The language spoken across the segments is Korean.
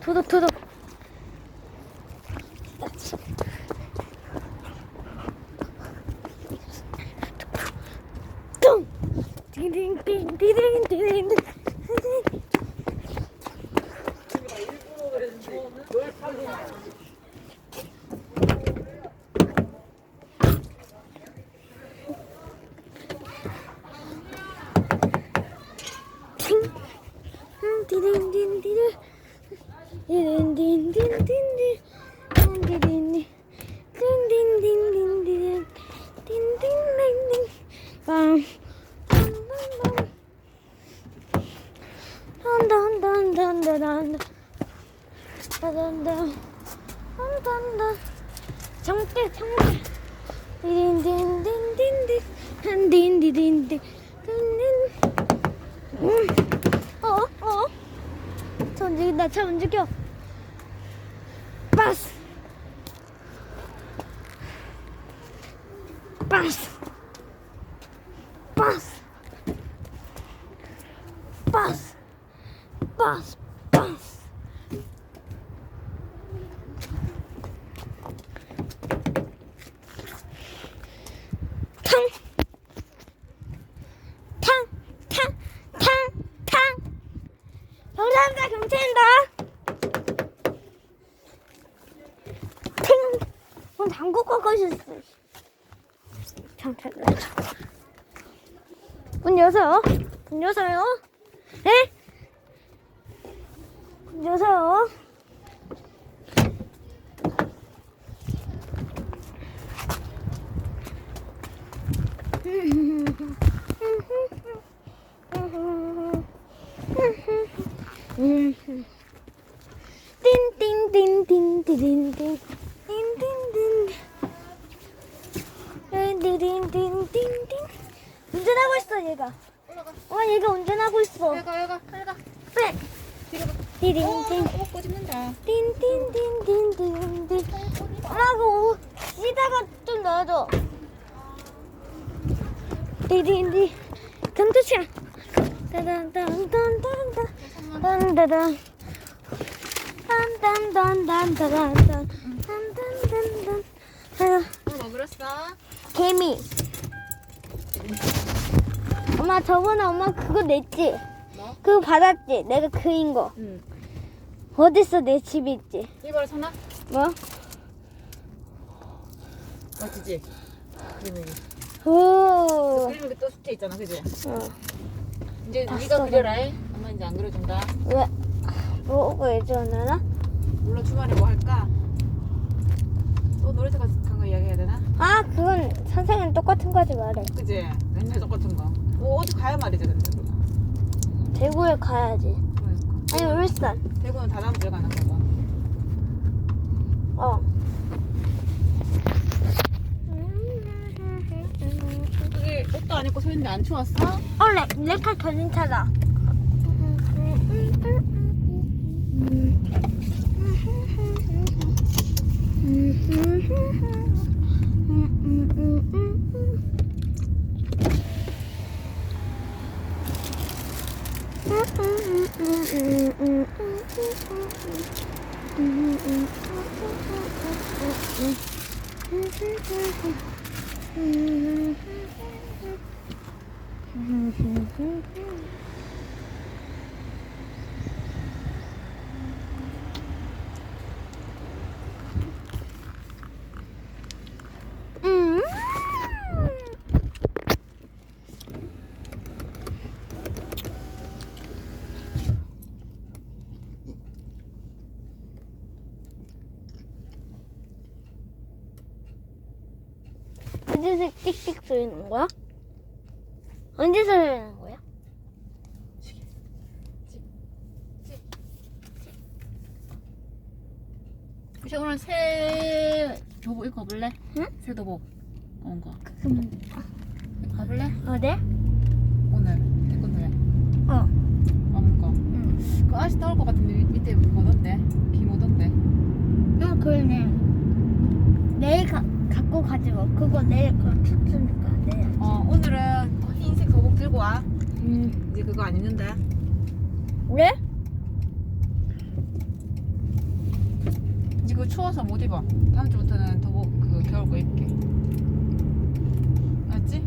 도둑 도둑 din din din din din din din din dun dun dun dun dun 정대 정대 딘딘딘딘딘. 딘딘딘딘 딘딘 음. 어? 어? 저 움직여 나차 움직여. 빠스. 빠스 빠스 빠스 빠스 탕 탕, 탕, 탕, 탕. 경찰입니다, 경찰입니다. 팅. 문 잠그고 가셨어. 경찰. 문 여세요. 문 여세요. 네? 문 여세요. 띵 띵띵띵띵띵띵 띵띵띵띵띵띵 운전하고 있어 얘가 올라가. 어 얘가 운전하고 있어 여가 여가 여가. 네. 뒤로 가. 꼬집는다. 띵띵띵띵띵띵 엄마가 쉬다가 좀 띠링띵 경찰차 따단단단단단 단다단 아유 뭐 그랬어? 개미 엄마 저번에 엄마 그거 냈지? 뭐? 그거 받았지? 내가 그린 거 응. 어딨어 내 집에 있지? 이발 사나? 뭐? 맞지? 그림이. 오 그림이 또 숙제 있잖아, 그지? 어. 이제 봤어, 네가 그려라. 해. 엄마 이제 안 그려준다. 왜? 뭐고 해주나? 물론 주말에 뭐 할까? 또 놀이터 가서 간거 이야기해야 되나? 아 그건 선생님 똑같은 거지 말해 그지? 맨날 똑같은 거. 뭐 어디 가야 말이지, 근데 그거. 대구에 가야지 그러니까. 아니 울산 대구는 다다음 주에 가는 거고. 어 그게 옷도 안 입고 서 있는데 안 추웠어? 어 랩, 랩할 견인차다 음. 언제서 띡띡 소리 나는 거야? 언제 소리 나는 거야? 혹시 오늘 새 도복 입고 볼래? 응? 새 도복 온 거. 그러면 어디? 오늘 태권도에 어. 아무 거. 응. 그 아저씨 나올 것 같은데 밑- 밑에 못 온대. 김 오던데. 응, 그러네. 내일 가, 갖고 가지 마. 그거 내일 그 춥으니까 내일. 어 오늘은 흰색 도복 들고 와. 음. 이제 그거 안 입는데. 그래? 이제 그거 추워서 못 입어. 다음 주부터는 도복 그 겨울 거 입게. 알았지?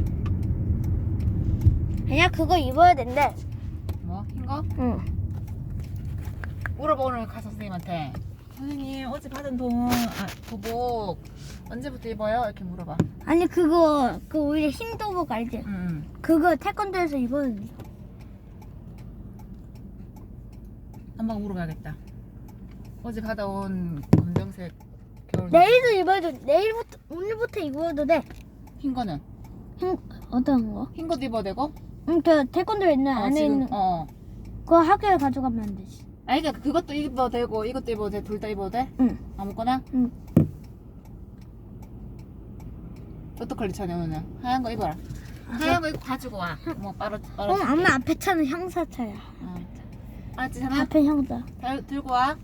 아니야, 그거 입어야 된대. 뭐 흰 거? 응. 물어봐 오늘 가서 선생님한테. 선생님 어제 받은 돈, 아, 도복 언제부터 입어요? 이렇게 물어봐. 아니, 그거, 그 우리 흰 도복 알지? 응. 응. 그거 태권도에서 입었는데. 한번 물어봐야겠다. 어제 받아온 검정색 겨울 내일도 입어도, 내일부터, 오늘부터 입어도 돼. 흰 거는 흰, 어떤 거? 흰 것도 입어도 되고 응, 그 태권도 있는 어, 안에 지금 있는 어. 그거 학교에 가져가면 안 되지. 아니 그러니까 그것도 입어도 되고 이것도 입어도 돼. 둘 다 입어도 돼? 응. 아무거나? 응. 어떡할래 차냐 오늘 하얀 거 입어라. 하얀 거 입고 가지고 와. 뭐 빨아 빨아. 어, 엄마 앞에 차는 형사 차야. 어. 알았지 자나? 앞에 형사. 들- 들고 와.